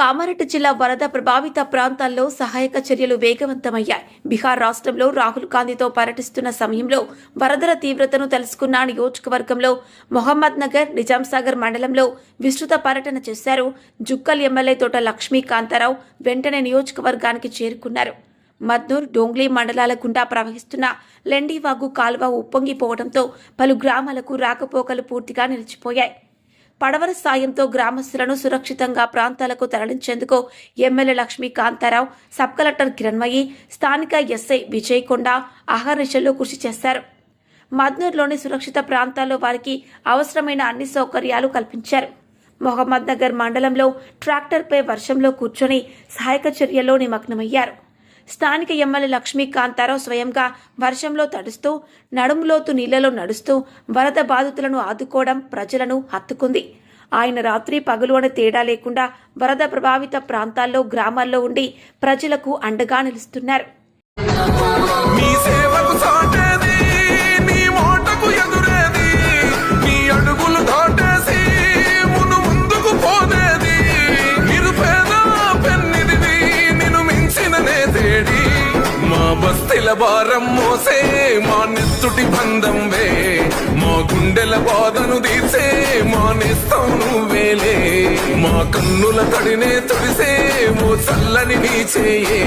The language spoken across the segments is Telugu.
కామారెడ్డి జిల్లా వరద ప్రభావిత ప్రాంతాల్లో సహాయక చర్యలు వేగవంతమయ్యాయి. బీహార్ రాష్ట్రంలో రాహుల్ గాంధీతో పర్యటిస్తున్న సమయంలో వరదల తీవ్రతను తెలుసుకున్న నియోజకవర్గంలో మొహమ్మద్ నగర్ నిజాంసాగర్ మండలంలో విస్తృత పర్యటన చేశారు. జుక్కల్ ఎమ్మెల్యే తోట లక్ష్మీకాంతారావు వెంటనే నియోజకవర్గానికి చేరుకున్నారు. మద్నూర్ డోంగ్లీ మండలాల గుండా ప్రవహిస్తున్న లెండివాగు కాలువ ఉప్పొంగిపోవడంతో పలు గ్రామాలకు రాకపోకలు పూర్తిగా నిలిచిపోయాయి. పడవల సాయంతో గ్రామస్తులను సురక్షితంగా ప్రాంతాలకు తరలించేందుకు MLA Lakshmi Kantharao sub collector Kiranmayi స్థానిక ఎస్ఐ విజయ్ కొండ అహర్నిశల్లో కృషి చేశారు. మద్నూర్లోని సురక్షిత ప్రాంతాల్లో వారికి అవసరమైన అన్ని సౌకర్యాలు కల్పించారు. మొహమ్మద్ నగర్ మండలంలో ట్రాక్టర్పై వర్షంలో కూర్చొని సహాయక చర్యల్లో నిమగ్నమయ్యారు. స్థానిక ఎమ్మెల్యే లక్ష్మీకాంతారావు స్వయంగా వర్షంలో తడుస్తూ నడుములోతు నీళ్ళలో నడుస్తూ వరద బాధితులను ఆదుకోవడం ప్రజలను హత్తుకుంది. ఆయన రాత్రి పగలు అనే తేడా లేకుండా వరద ప్రభావిత ప్రాంతాల్లో గ్రామాల్లో ఉండి ప్రజలకు అండగా నిలుస్తున్నారు. వేడి మా బస్తీల భారం మోసే మా నెత్తుటి బంధం వే. మా గుండెల బాధను తీర్చే మా నేస్తం నువ్వేలే మా కన్నుల తడినే తొడిసే ఓ చల్లని నీ చేయే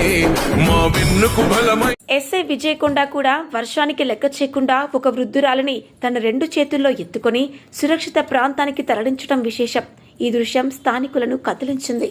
మా వెన్నుకు బలమై ఎస్ఐ విజయకొండ కూడా వర్షానికి లెక్క చేయకుండా ఒక వృద్ధురాలిని తన రెండు చేతుల్లో ఎత్తుకొని సురక్షిత ప్రాంతానికి తరలించడం విశేషం. ఈ దృశ్యం స్థానికులను కదిలించింది.